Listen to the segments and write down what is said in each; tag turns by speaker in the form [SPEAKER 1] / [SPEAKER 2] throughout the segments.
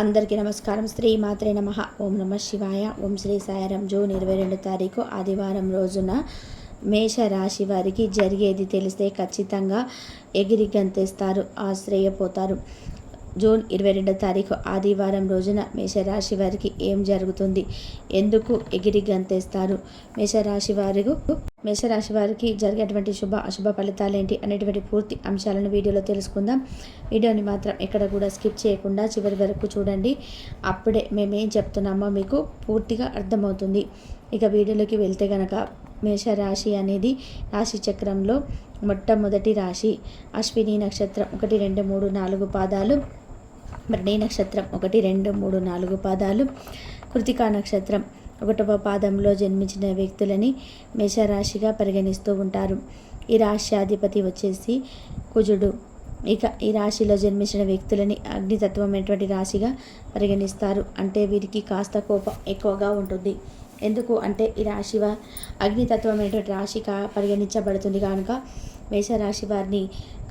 [SPEAKER 1] అందరికీ నమస్కారం. శ్రీ మాత్రే నమ. ఓం నమ శివాయ. ఓం శ్రీ సాయరం జూన్ ఇరవై రెండు తారీఖు ఆదివారం రోజున మేష రాశి వారికి జరిగేది తెలిస్తే ఖచ్చితంగా ఎగిరి గంతేస్తారు ఆశ్రయపోతారు. జూన్ ఇరవై రెండో తారీఖు ఆదివారం రోజున మేషరాశి వారికి ఏం జరుగుతుంది? ఎందుకు ఎగిరి గంతేస్తారు? మేషరాశి వారికి మేషరాశి వారికి జరిగేటువంటి శుభ అశుభ ఫలితాలు ఏంటి అనేటువంటి పూర్తి అంశాలను వీడియోలో తెలుసుకుందాం. వీడియోని మాత్రం ఎక్కడ కూడా స్కిప్ చేయకుండా చివరి వరకు చూడండి. అప్పుడే మేమేం చెప్తున్నామో మీకు పూర్తిగా అర్థమవుతుంది. ఇక వీడియోలోకి వెళ్తే కనుక మేషరాశి అనేది రాశి చక్రంలో మొట్టమొదటి రాశి. అశ్విని నక్షత్రం ఒకటి రెండు మూడు నాలుగు పాదాలు భరణి నక్షత్రం ఒకటి రెండు మూడు నాలుగు పాదాలు. కృతికా నక్షత్రం ఒకటవ పాదంలో జన్మించిన వ్యక్తులని మేషరాశిగా పరిగణిస్తూ ఉంటారు. ఈ రాశ్యాధిపతి వచ్చేసి కుజుడు. ఇక ఈ రాశిలో జన్మించిన వ్యక్తులని అగ్నితత్వమైనటువంటి రాశిగా పరిగణిస్తారు. అంటే వీరికి కాస్త కోపం ఎక్కువగా ఉంటుంది. ఎందుకు? అంటే ఈ రాశి అగ్నితత్వమైనటువంటి రాశిగా పరిగణించబడుతుంది కనుక మేషరాశి వారిని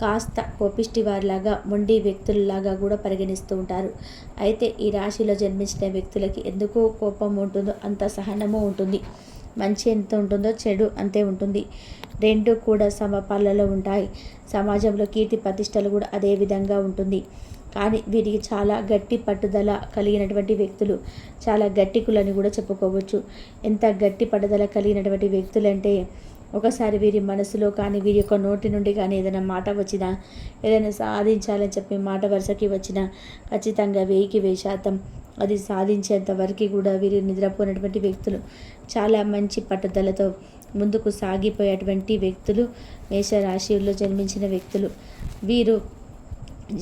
[SPEAKER 1] కాస్త కోపిష్టి వారిలాగా మొండి వ్యక్తులలాగా కూడా పరిగణిస్తూ ఉంటారు. అయితే ఈ రాశిలో జన్మించిన వ్యక్తులకి ఎందుకు కోపం ఉంటుందో అంత సహనము ఉంటుంది. మంచి ఎంత ఉంటుందో చెడు అంతే ఉంటుంది. రెండు కూడా సమపాలలో ఉంటాయి. సమాజంలో కీర్తి ప్రతిష్టలు కూడా అదే విధంగా ఉంటుంది. కానీ వీరికి చాలా గట్టి పట్టుదల కలిగినటువంటి వ్యక్తులు చాలా గట్టికులని కూడా చెప్పుకోవచ్చు. ఎంత గట్టి పట్టుదల కలిగినటువంటి వ్యక్తులంటే ఒకసారి వీరి మనసులో కానీ వీరి యొక్క నోటి నుండి కానీ ఏదైనా మాట వచ్చినా ఏదైనా సాధించాలని చెప్పి మాట వరుసకి వచ్చినా ఖచ్చితంగా వెయ్యికి వెయ్యి శాతం. అది సాధించేంత వరకు కూడా వీరు నిద్రపోయినటువంటి వ్యక్తులు. చాలా మంచి పట్టుదలతో ముందుకు సాగిపోయేటువంటి వ్యక్తులు మేషరాశిలో జన్మించిన వ్యక్తులు. వీరు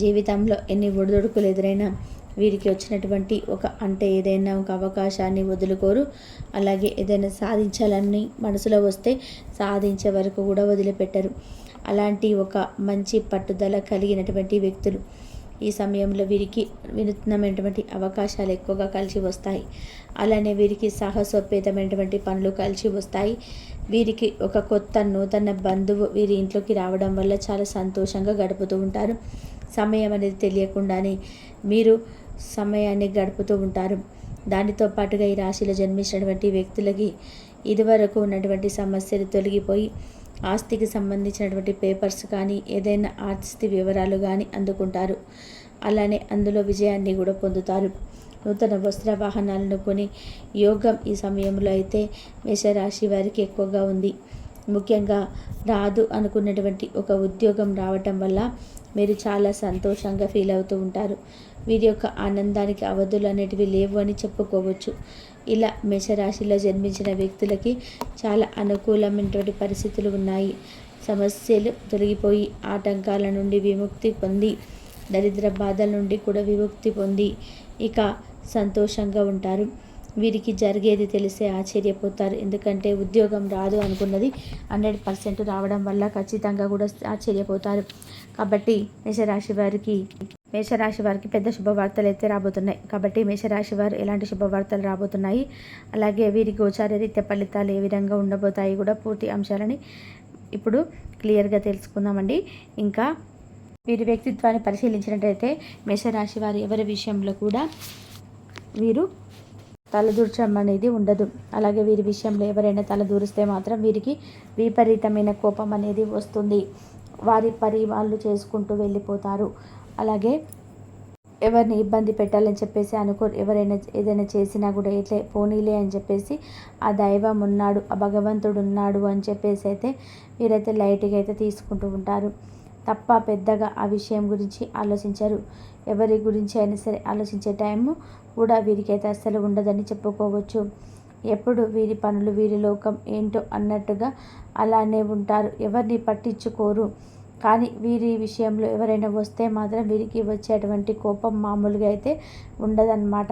[SPEAKER 1] జీవితంలో ఎన్ని ఒడిదొడుకులు ఎదురైనా వీరికి వచ్చినటువంటి ఒక అంటే ఏదైనా ఒక అవకాశాన్ని వదులుకోరు. అలాగే ఏదైనా సాధించాలని మనసులో వస్తే సాధించే వరకు కూడా వదిలిపెట్టరు. అలాంటి ఒక మంచి పట్టుదల కలిగినటువంటి వ్యక్తులు ఈ సమయంలో వీరికి వినూత్నమైనటువంటి అవకాశాలు ఎక్కువగా కలిసి వస్తాయి. అలానే వీరికి సాహసోపేతమైనటువంటి పనులు కలిసి వస్తాయి. వీరికి ఒక కొత్త నూతన బంధువు వీరి ఇంట్లోకి రావడం వల్ల చాలా సంతోషంగా గడుపుతూ ఉంటారు. సమయం అనేది తెలియకుండానే మీరు సమయాన్ని గడుపుతూ ఉంటారు. దానితో పాటుగా ఈ రాశిలో జన్మించినటువంటి వ్యక్తులకి ఇదివరకు ఉన్నటువంటి సమస్యలు తొలగిపోయి ఆస్తికి సంబంధించినటువంటి పేపర్స్ కానీ ఏదైనా ఆస్తి వివరాలు కానీ అందుకుంటారు. అలానే అందులో విజయాన్ని కూడా పొందుతారు. నూతన వస్త్ర వాహనాలను కొని యోగం ఈ సమయంలో అయితే మేషరాశి వారికి ఎక్కువగా ఉంది. ముఖ్యంగా రాదు అనుకున్నటువంటి ఒక ఉద్యోగం రావటం వల్ల మీరు చాలా సంతోషంగా ఫీల్ అవుతూ ఉంటారు. వీరి యొక్క ఆనందానికి అవధులు అనేటివి లేవు అని చెప్పుకోవచ్చు. ఇలా మేషరాశిలో జన్మించిన వ్యక్తులకి చాలా అనుకూలమైనటువంటి పరిస్థితులు ఉన్నాయి. సమస్యలు తొలగిపోయి ఆటంకాల నుండి విముక్తి పొంది దరిద్ర బాధల నుండి కూడా విముక్తి పొంది ఇక సంతోషంగా ఉంటారు. వీరికి జరిగేది తెలిసే ఆశ్చర్యపోతారు. ఎందుకంటే ఉద్యోగం రాదు అనుకున్నది హండ్రెడ్ పర్సెంట్ రావడం వల్ల ఖచ్చితంగా కూడా ఆశ్చర్యపోతారు. కాబట్టి మేషరాశి వారికి మేషరాశి వారికి పెద్ద శుభవార్తలు అయితే రాబోతున్నాయి. కాబట్టి మేషరాశి వారు ఎలాంటి శుభవార్తలు రాబోతున్నాయి? అలాగే వీరి గోచారరీత్య ఫలితాలు ఏ విధంగా ఉండబోతాయి కూడా పూర్తి అంశాలని ఇప్పుడు క్లియర్గా తెలుసుకుందామండి. ఇంకా వీరి వ్యక్తిత్వాన్ని పరిశీలించినట్టయితే మేషరాశి వారు ఎవరి విషయంలో కూడా వీరు తలదూర్చడం అనేది ఉండదు. అలాగే వీరి విషయంలో ఎవరైనా తలదూరిస్తే మాత్రం వీరికి విపరీతమైన కోపం అనేది వస్తుంది. వారి పరి వాళ్ళు చేసుకుంటూ వెళ్ళిపోతారు. అలాగే ఎవరిని ఇబ్బంది పెట్టాలని చెప్పేసి అనుకో ఎవరైనా ఏదైనా చేసినా కూడా ఇట్లే పోనీలే అని చెప్పేసి ఆ దైవం ఉన్నాడు ఆ భగవంతుడు ఉన్నాడు అని చెప్పేసి అయితే వీరైతే లైట్గా అయితే తీసుకుంటూ ఉంటారు. తప్ప పెద్దగా ఆ విషయం గురించి ఆలోచించరు. ఎవరి గురించి అయినా సరే ఆలోచించే టైము కూడా వీరికైతే అస్సలు ఉండదని చెప్పుకోవచ్చు. ఎప్పుడు వీరి పనులు వీరి లోకం ఏంటో అన్నట్టుగా అలానే ఉంటారు. ఎవరిని పట్టించుకోరు. కానీ వీరి విషయంలో ఎవరైనా వస్తే మాత్రం వీరికి వచ్చేటువంటి కోపం మామూలుగా అయితే ఉండదన్నమాట.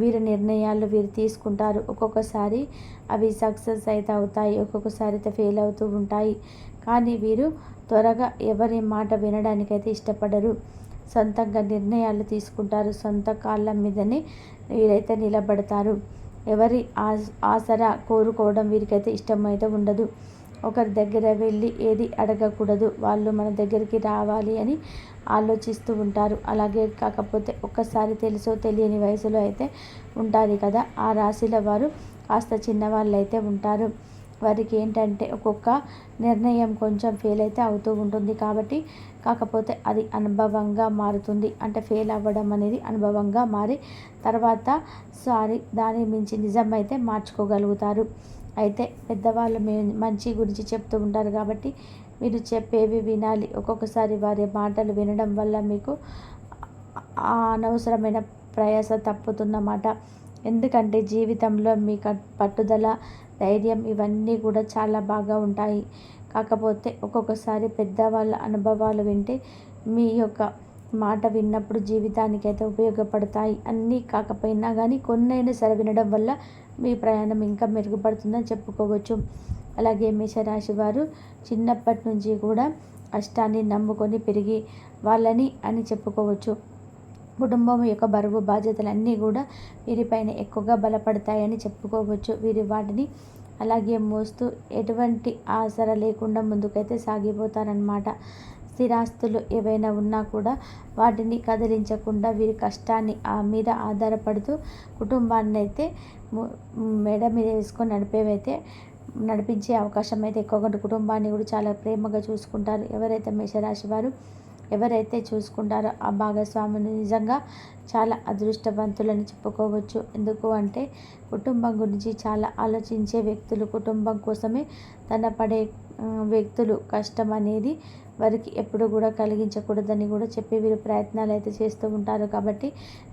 [SPEAKER 1] వీరి నిర్ణయాలు వీరు తీసుకుంటారు. ఒక్కొక్కసారి అవి సక్సెస్ అయితే అవుతాయి ఒక్కొక్కసారి అయితే ఫెయిల్ అవుతూ ఉంటాయి. కానీ వీరు త్వరగా ఎవరి మాట వినడానికైతే ఇష్టపడరు. సొంతంగా నిర్ణయాలు తీసుకుంటారు. సొంత కాళ్ళ మీదనే వీరైతే నిలబడతారు. ఎవరి ఆసరా కోరుకోవడం వీరికైతే ఇష్టమైతే ఉండదు. ఒకరి దగ్గర వెళ్ళి ఏది అడగకూడదు వాళ్ళు మన దగ్గరికి రావాలి అని ఆలోచిస్తూ ఉంటారు. అలాగే కాకపోతే ఒక్కసారి తెలుసో తెలియని వయసులో అయితే ఉంటుంది కదా. ఆ రాశిల వారు కాస్త చిన్నవాళ్ళు అయితే ఉంటారు. వారికి ఏంటంటే ఒక్కొక్క నిర్ణయం కొంచెం ఫెయిల్ అయితే అవుతూ ఉంటుంది కాబట్టి కాకపోతే అది అనుభవంగా మారుతుంది. అంటే ఫెయిల్ అవ్వడం అనేది అనుభవంగా మారి తర్వాత సారీ దాని మించి నిజం అయితే మార్చుకోగలుగుతారు. అయితే పెద్దవాళ్ళు మే మంచి గురించి చెప్తూ ఉంటారు కాబట్టి మీరు చెప్పేవి వినాలి. ఒక్కొక్కసారి వారి మాటలు వినడం వల్ల మీకు అనవసరమైన ప్రయాస తప్పుతున్నమాట ఎందుకంటే జీవితంలో మీ పట్టుదల ధైర్యం ఇవన్నీ కూడా చాలా బాగా ఉంటాయి. కాకపోతే ఒక్కొక్కసారి పెద్దవాళ్ళ అనుభవాలు వింటే మీ యొక్క మాట విన్నప్పుడు జీవితానికి అయితే ఉపయోగపడతాయి. అన్నీ కాకపోయినా కానీ కొన్నైనా సరే వినడం వల్ల మీ ప్రయాణం ఇంకా మెరుగుపడుతుందని చెప్పుకోవచ్చు. అలాగే మేషరాశి వారు చిన్నప్పటి నుంచి కూడా కష్టాన్ని నమ్ముకొని పెరిగి వాళ్ళని అని చెప్పుకోవచ్చు. కుటుంబం యొక్క బరువు బాధ్యతలన్నీ కూడా వీరిపైన ఎక్కువగా బలపడతాయని చెప్పుకోవచ్చు. వీరి వాటిని అలాగే మోస్తూ ఎటువంటి ఆసర లేకుండా ముందుకైతే సాగిపోతారనమాట స్థిరాస్తులు ఏవైనా ఉన్నా కూడా వాటిని కదిలించకుండా వీరి కష్టాన్ని ఆ మీద ఆధారపడుతూ కుటుంబాన్ని అయితే మెడ మీద వేసుకొని నడిపేవైతే నడిపించే అవకాశం అయితే ఎక్కువగా కుటుంబాన్ని కూడా చాలా ప్రేమగా చూసుకుంటారు. ఎవరైతే మేషరాశి వారు ఎవరైతే చూసుకుంటారో ఆ భాగస్వామిని నిజంగా చాలా అదృష్టవంతులని చెప్పుకోవచ్చు. ఎందుకు అంటే కుటుంబం గురించి చాలా ఆలోచించే వ్యక్తులు కుటుంబం కోసమే తన పడే వ్యక్తులు కష్టం అనేది వారికి ఎప్పుడు కూడా కలిగించకూడదని కూడా చెప్పి వీరు ప్రయత్నాలు అయితే చేస్తూ ఉంటారు కాబట్టి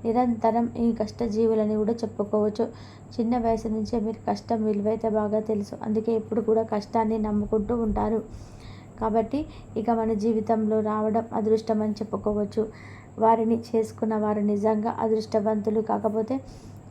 [SPEAKER 1] నిరంతరం ఈ కష్టజీవులని కూడా చెప్పుకోవచ్చు. చిన్న వయసు నుంచే మీరు కష్టం విలువైతే బాగా తెలుసు. అందుకే ఎప్పుడు కూడా కష్టాన్ని నమ్ముకుంటూ ఉంటారు. కాబట్టి ఇక మన జీవితంలో రావడం అదృష్టం అని చెప్పుకోవచ్చు. వారిని చేసుకున్న వారు నిజంగా అదృష్టవంతులు కాకపోతే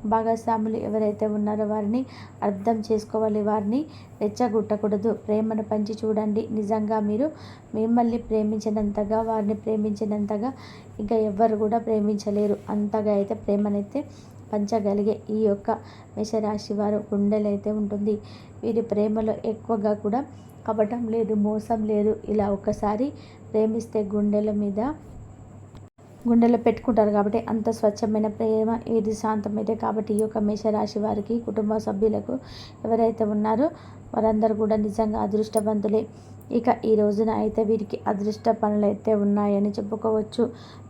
[SPEAKER 1] భాగస్వాములు ఎవరైతే ఉన్నారో వారిని అర్థం చేసుకోవాలి. వారిని రెచ్చగొట్టకూడదు. ప్రేమను పంచి చూడండి. నిజంగా మీరు మిమ్మల్ని ప్రేమించినంతగా వారిని ప్రేమించినంతగా ఇంకా ఎవ్వరు కూడా ప్రేమించలేరు. అంతగా అయితే ప్రేమనైతే పంచగలిగే ఈ యొక్క మేషరాశి వారు గుండెలైతే ఉంటుంది. వీరి ప్రేమలో ఎక్కువగా కూడా కపటం లేదు మోసం లేదు. ఇలా ఒక్కసారి ప్రేమిస్తే గుండెల మీద గుండెలో పెట్టుకుంటారు కాబట్టి అంత స్వచ్ఛమైన ప్రేమ ఏది శాంతమైతే కాబట్టి ఈ యొక్క మేషరాశి వారికి కుటుంబ సభ్యులకు ఎవరైతే ఉన్నారో వారందరూ కూడా నిజంగా అదృష్టవంతులే. ఇక ఈ రోజున అయితే వీరికి అదృష్ట పనులు అయితే ఉన్నాయని చెప్పుకోవచ్చు.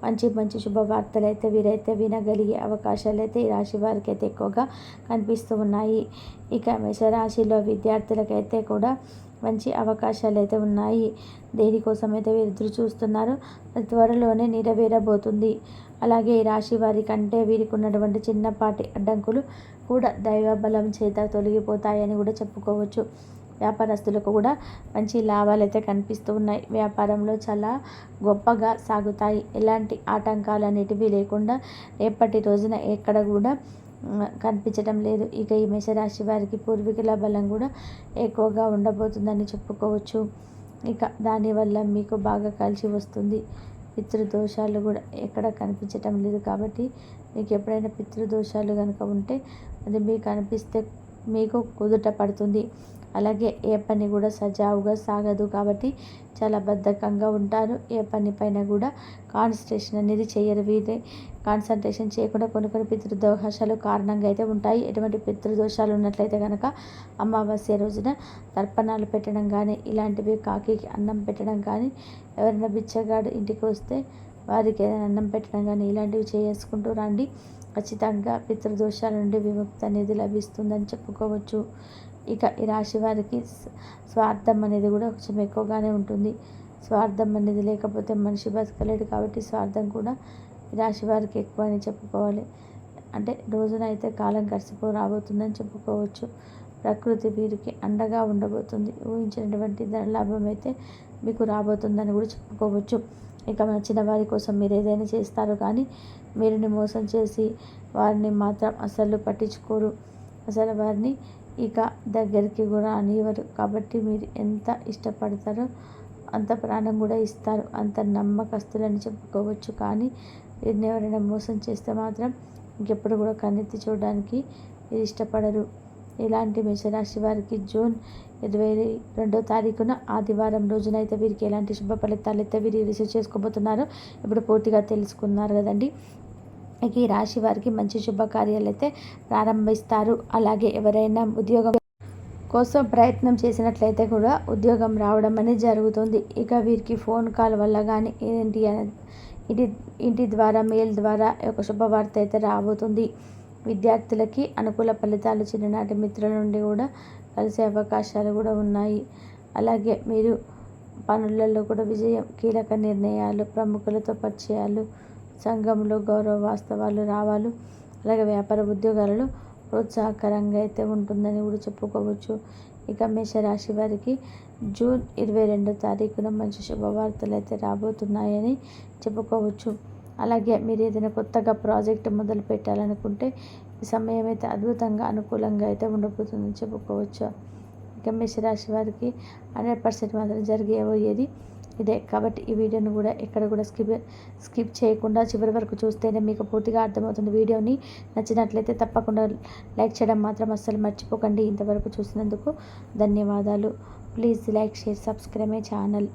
[SPEAKER 1] మంచి మంచి శుభవార్తలు అయితే వీరైతే వినగలిగే అవకాశాలు అయితే ఈ రాశి వారికి అయితే ఎక్కువగా కనిపిస్తూ ఉన్నాయి. ఇక మేషరాశిలో విద్యార్థులకైతే కూడా మంచి అవకాశాలు అయితే ఉన్నాయి దేనికోసం అయితే ఎదురు చూస్తున్నారు త్వరలోనే నెరవేరబోతుంది. అలాగే ఈ రాశి వారి కంటే వీరికి ఉన్నటువంటి చిన్నపాటి అడ్డంకులు కూడా దైవబలం చేత తొలగిపోతాయని కూడా చెప్పుకోవచ్చు. వ్యాపారస్తులకు కూడా మంచి లాభాలు అయితే కనిపిస్తూ ఉన్నాయి. వ్యాపారంలో చాలా గొప్పగా సాగుతాయి. ఎలాంటి ఆటంకాలు అనేటివి లేకుండా రేపటి రోజున ఎక్కడ కూడా కనిపించడం లేదు. ఇక ఈ మేషరాశి వారికి పూర్వీకుల బలం కూడా ఎక్కువగా ఉండబోతుందని చెప్పుకోవచ్చు. ఇక దానివల్ల మీకు బాగా కలిసి వస్తుంది. పితృదోషాలు కూడా ఎక్కడ కనిపించటం లేదు కాబట్టి మీకు ఎప్పుడైనా పితృదోషాలు కనుక ఉంటే అది మీకు అనిపిస్తే మీకు కుదుట పడుతుంది. అలాగే ఏ పని కూడా సజావుగా సాగదు కాబట్టి చాలా బద్ధకంగా ఉంటారు. ఏ పని పైన కూడా కాన్సన్ట్రేషన్ అనేది చేయరు. వీరే కాన్సన్ట్రేషన్ చేయకుండా కొన్ని కొన్ని పితృదోషాలు కారణంగా అయితే ఉంటాయి. ఎటువంటి పితృదోషాలు ఉన్నట్లయితే కనుక అమావాస్య రోజున తర్పణాలు పెట్టడం కానీ ఇలాంటివి కాకి అన్నం పెట్టడం కానీ ఎవరైనా బిచ్చగాడు ఇంటికి వస్తే వారికి ఏదైనా అన్నం పెట్టడం కానీ ఇలాంటివి చేసుకుంటూ రండి. ఖచ్చితంగా పితృదోషాల నుండి విముక్తి అనేది లభిస్తుందని చెప్పుకోవచ్చు. ఇక ఈ రాశి వారికి స్వార్థం అనేది కూడా కొంచెం ఎక్కువగానే ఉంటుంది. స్వార్థం అనేది లేకపోతే మనిషి బతకలేడు కాబట్టి స్వార్థం కూడా ఈ రాశి వారికి ఎక్కువ అని చెప్పుకోవాలి. అంటే రోజున అయితే కాలం కలిసిపో రాబోతుందని చెప్పుకోవచ్చు. ప్రకృతి వీరికి అండగా ఉండబోతుంది. ఊహించినటువంటి ధనలాభం అయితే మీకు రాబోతుందని కూడా చెప్పుకోవచ్చు. ఇక నచ్చిన వారి కోసం మీరు ఏదైనా చేస్తారు కానీ మీరుని మోసం చేసి వారిని మాత్రం అసలు పట్టించుకోరు. అసలు వారిని ఇక దగ్గరికి కూడా అనివ్వరు కాబట్టి మీరు ఎంత ఇష్టపడతారో అంత ప్రాణం కూడా ఇస్తారు. అంత నమ్మకస్తులని చెప్పుకోవచ్చు. కానీ వీరిని ఎవరైనా మోసం చేస్తే మాత్రం ఇంకెప్పుడు కూడా కన్నెత్తి చూడడానికి మీరు ఇష్టపడరు. ఇలాంటి మేషరాశి వారికి జూన్ ఇరవై రెండో తారీఖున ఆదివారం రోజున అయితే వీరికి ఎలాంటి శుభ ఫలితాలు అయితే వీరు రిసీవ్ చేసుకోబోతున్నారో ఇప్పుడు పూర్తిగా తెలుసుకున్నారు కదండి. ఈ రాశి వారికి మంచి శుభకార్యాలు అయితే ప్రారంభిస్తారు. అలాగే ఎవరైనా ఉద్యోగం కోసం ప్రయత్నం చేసినట్లయితే కూడా ఉద్యోగం రావడం అనేది జరుగుతుంది. ఇక వీరికి ఫోన్ కాల్ వల్ల కానీ ఏంటి ఇంటి ఇంటి ద్వారా మెయిల్ ద్వారా ఒక శుభవార్త అయితే రాబోతుంది. విద్యార్థులకి అనుకూల ఫలితాలు చిన్ననాటి మిత్రుల నుండి కూడా కలిసే అవకాశాలు కూడా ఉన్నాయి. అలాగే మీరు పనులలో కూడా విజయం కీలక నిర్ణయాలు ప్రముఖులతో పరిచయాలు సంఘంలో గౌరవ వాస్తవాలు రావాలు. అలాగే వ్యాపార ఉద్యోగాలలో ప్రోత్సాహకరంగా అయితే ఉంటుందని కూడా చెప్పుకోవచ్చు. ఇక మేషరాశి వారికి జూన్ ఇరవై రెండో తారీఖున మంచి శుభవార్తలు అయితే రాబోతున్నాయని చెప్పుకోవచ్చు. అలాగే మీరు ఏదైనా కొత్తగా ప్రాజెక్ట్ మొదలు పెట్టాలనుకుంటే ఈ సమయం అయితే అద్భుతంగా అనుకూలంగా అయితే ఉండబోతుందని చెప్పుకోవచ్చు. ఇక మేషరాశి వారికి హండ్రెడ్ పర్సెంట్ మాత్రం జరిగేది ఇదే. కాబట్టి ఈ వీడియోని కూడా ఎక్కడ కూడా స్కిప్ స్కిప్ చేయకుండా చివరి వరకు చూస్తేనే మీకు పూర్తిగా అర్థమవుతుంది వీడియోని. నచ్చినట్లయితే తప్పకుండా లైక్ చేయడం మాత్రం అస్సలు మర్చిపోకండి ఇంతవరకు చూసినందుకు ధన్యవాదాలు. Please like share subscribe my channel.